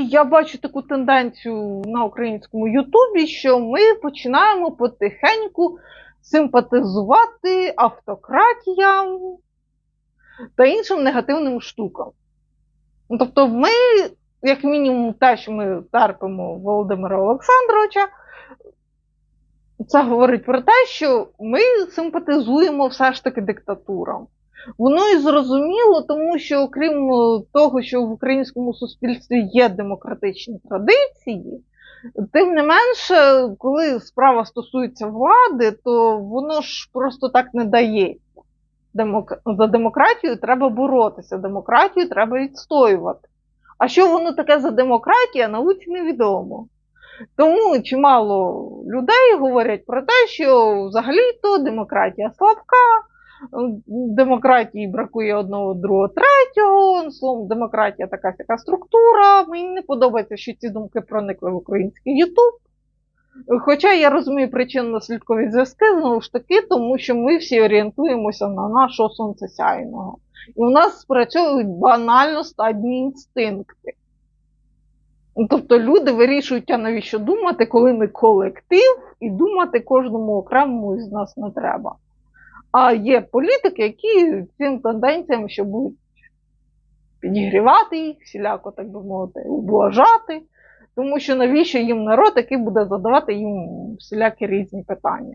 Я бачу таку тенденцію на українському Ютубі, що ми починаємо потихеньку симпатизувати автократіям та іншим негативним штукам. Ну, Тобто, ми, як мінімум, те, що ми терпимо Володимира Олександровича, це говорить про те, що ми симпатизуємо все ж таки диктатурам. Воно і зрозуміло, тому що окрім е, того, що в українському суспільстві є демократичні традиції, тим не менше, коли справа стосується влади, то воно ж просто так не дається. Демок... За демократію треба боротися, демократію треба відстоювати. А що воно таке за демократія, науці невідомо. Тому чимало людей говорять про те, що взагалі-то демократія слабка, демократії бракує одного, другого, третього. Словом, демократія така сяка структура. Мені не подобається, що ці думки проникли в український Ютуб. Хоча я розумію причинно-наслідкові зв'язки, знову ж таки, тому що ми всі орієнтуємося на нашого сонцесяйного. І у нас спрацьовують банально стадні інстинкти. Ну, Тобто люди вирішують, а навіщо думати, коли ми колектив, і думати кожному окремому із нас не треба. А є політики, які цим тенденціям ще будуть підігрівати їх, всіляко, так би мовити, ублажати, тому що навіщо їм народ, який буде задавати їм всілякі різні питання.